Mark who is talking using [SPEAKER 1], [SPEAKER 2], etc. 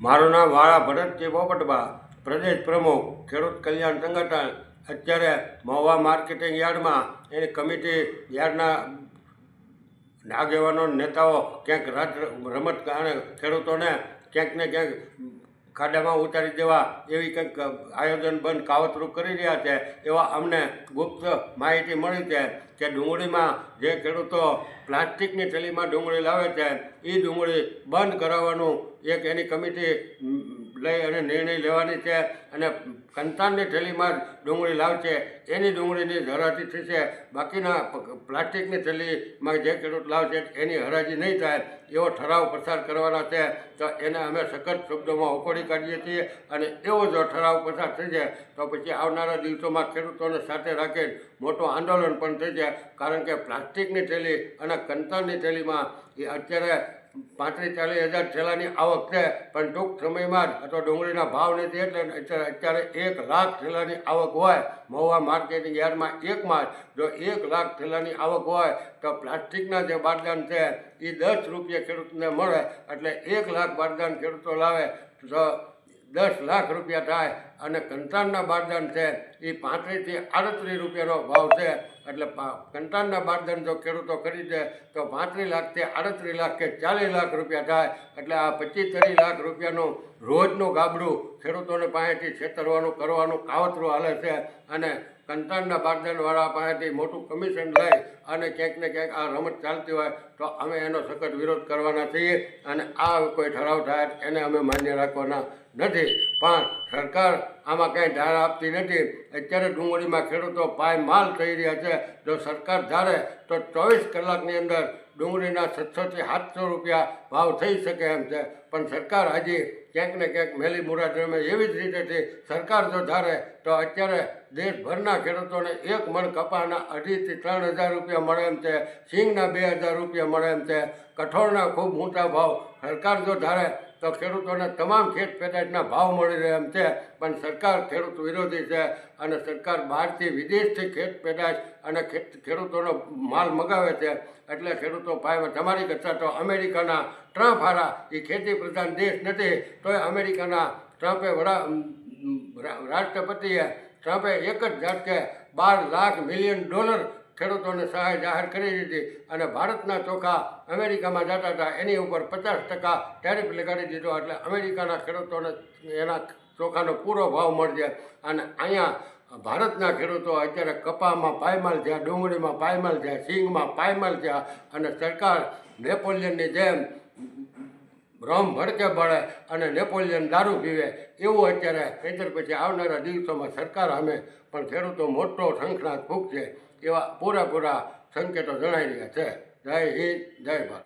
[SPEAKER 1] મારું નામ વાળા ભરતજી પોપટબા પ્રદેશ પ્રમુખ, ખેડૂત કલ્યાણ સંગઠન. અત્યારે મહુવા માર્કેટિંગ યાર્ડમાં એની કમિટી યાર્ડના આગેવાનો નેતાઓ ક્યાંક રાજ રમત કારણે ખેડૂતોને ક્યાંક ને ક્યાંક ખાડામાં ઉતારી દેવા એવી કંઈક આયોજન બંધ કાવતરું કરી રહ્યા છે, એવા અમને ગુપ્ત માહિતી મળી છે કે ડુંગળીમાં જે ખેડૂતો પ્લાસ્ટિકની થેલીમાં ડુંગળી લાવે છે એ ડુંગળી બંધ કરાવવાનું એક એની કમિટી લઈ અને નિર્ણય લેવાની છે અને કંતાનની થેલીમાં ડુંગળી લાવશે. એની ડુંગળીની હરાજી થશે. બાકીના પ્લાસ્ટિકની થેલીમાં જે ખેડૂત લાવશે એની હરાજી નહીં થાય એવો ઠરાવ પસાર કરવાના છે. તો એને અમે સખત શબ્દોમાં ઉકોડી કાઢીએ છીએ અને એવો જો ઠરાવ પસાર થઈ જાય તો પછી આવનારા દિવસોમાં ખેડૂતોને સાથે રાખી મોટું આંદોલન પણ થઈ જાય. કારણ કે પ્લાસ્ટિકની થેલી અને કંતાનની થેલીમાં એ અત્યારે પાંત્રીસ, ચાલીસ હજાર થેલાની આવક છે, પણ ટૂંક સમયમાં જ અથવા ડુંગળીના ભાવ નથી એટલે અત્યારે એક લાખ થેલાની આવક હોય, મહુવા માર્કેટિંગ યાર્ડમાં એકમાં જ એક લાખ થેલાની આવક હોય, તો પ્લાસ્ટિકના જે બારદાન છે એ દસ રૂપિયા ખેડૂતને મળે, એટલે એક લાખ બારદાન ખેડૂતો લાવે, તો દસ લાખ રૂપિયા થાય અને કંટાળના બારદાન છે એ પાંત્રીસથી આડત્રીસ રૂપિયાનો ભાવ છે. એટલે કંટાળના બારદાન જો ખેડૂતો ખરીદે, તો પાંત્રીસ લાખથી આડત્રીસ લાખ કે ચાલીસ લાખ રૂપિયા થાય. એટલે આ પચીસ ત્રીસ લાખ રૂપિયાનું રોજનું ગાબડું ખેડૂતોને પાસેથી છેતરવાનું, કરવાનું, કાવતરું હાલે છે. અને કંટાળના બારદાનવાળા પાસેથી મોટું કમિશન લઈ અને ક્યાંક ને ક્યાંક આ રમત ચાલતી હોય, તો અમે એનો સખત વિરોધ કરવાના છીએ અને આ કોઈ ઠરાવ થાય એને અમે માન્ય રાખવાના નથી. પણ સરકાર આમાં કાંઈ ધાર આપતી નથી. અત્યારે ડુંગળીમાં ખેડૂતો પાય માલ થઈ રહ્યા છે. જો સરકાર ધારે તો ચોવીસ કલાકની અંદર ડુંગળીના છસોથી સાતસો રૂપિયા ભાવ થઈ શકે એમ છે. પણ સરકાર હજી ક્યાંક ને ક્યાંક મેલી મુરાદમે એવી જ રીતે છે. સરકાર જો ધારે તો અત્યારે દેશભરના ખેડૂતોને એક મણ કપાના અઢીથી ત્રણ હજાર રૂપિયા મળે એમ છે. સિંગના બે હજાર રૂપિયા મળે એમ છે. કઠોળના ખૂબ મોટા ભાવ. સરકાર જો ધારે તો ખેડૂતોને તમામ ખેત પેદાશના ભાવ મળી રહે એમ છે. પણ સરકાર ખેડૂત વિરોધી છે અને સરકાર બહારથી વિદેશથી ખેત પેદાશ અને ખેડૂતોનો માલ મગાવે છે. એટલે ખેડૂતો ભાઈ તમારી કરતાં તો અમેરિકાના ટ્રમ્પ હારા. એ ખેતી પ્રધાન દેશ નથી. તોય અમેરિકાના ટ્રમ્પે વડા રાષ્ટ્રપતિએ ટ્રમ્પે એક જ ઝાટકે બાર લાખ મિલિયન ડોલર ખેડૂતોને સહાય જાહેર કરી દીધી અને ભારતના ચોખા અમેરિકામાં જતા હતા. એની ઉપર પચાસ ટકા ટેરિફ લગાડી દીધો એટલે અમેરિકાના ખેડૂતોને એના ચોખાનો પૂરો ભાવ મળશે. અને અહીંયા ભારતના ખેડૂતો અત્યારે કપામાં પાયમાલ થયા, ડુંગળીમાં પાયમાલ થયા સિંગમાં પાયમાલ થયા અને સરકાર નેપોલિયનની જેમ રમ ભડકે બળે અને નેપોલિયન દારૂ પીવે, એવું અત્યારે ખેતર પછી આવનારા દિવસોમાં સરકાર સામે, પણ ખેડૂતો મોટો શંખનાદ ફૂંકશે એવા પૂરેપૂરા સંકેતો જણાઈ રહ્યા છે. જય હિન્દ, જય ભારત.